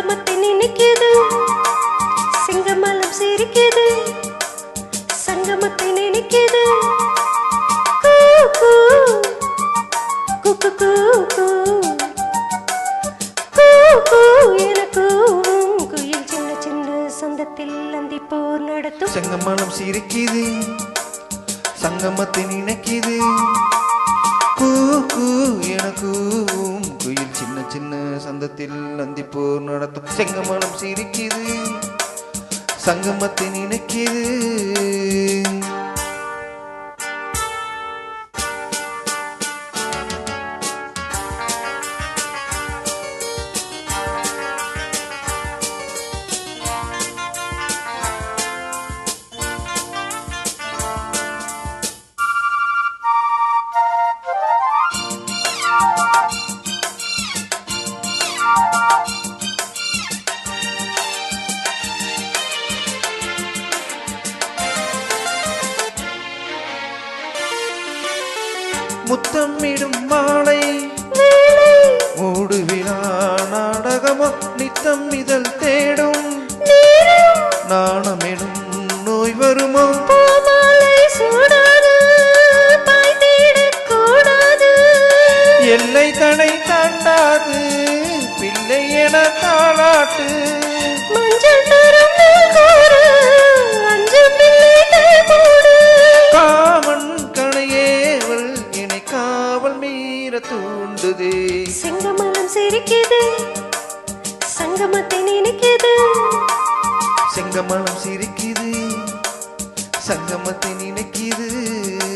சிங்கமத்தை நினைக்கிது. சிங்கமலம் சிரிக்கிது. சங்கமத்தை நினைக்கிது. செங்கமலம் சிரிக்குது. சங்கமத்தை நினைக்குது. கூ கூ எனக்கு சின்ன சின்ன சந்தத்தில் நந்திப்போர் நடத்தும் செங்கமனம் சிரிக்குது சங்கமத்தை நினைக்குது. முத்தமிடும் மாலை. மூடு விழா நாடகமோ நித்தம் இதழ் தேடும். நாணமெனும் நோய் வருமோ? எல்லை தடை தாண்டாது பிள்ளை என தாளாட்டு. மஞ்சள் தூண்டுதே செங்கமலம் சிரிக்குது. சங்கமத்தை நினைக்குது. செங்கமலம் சிரிக்குது. சங்கமத்தை நினைக்குது.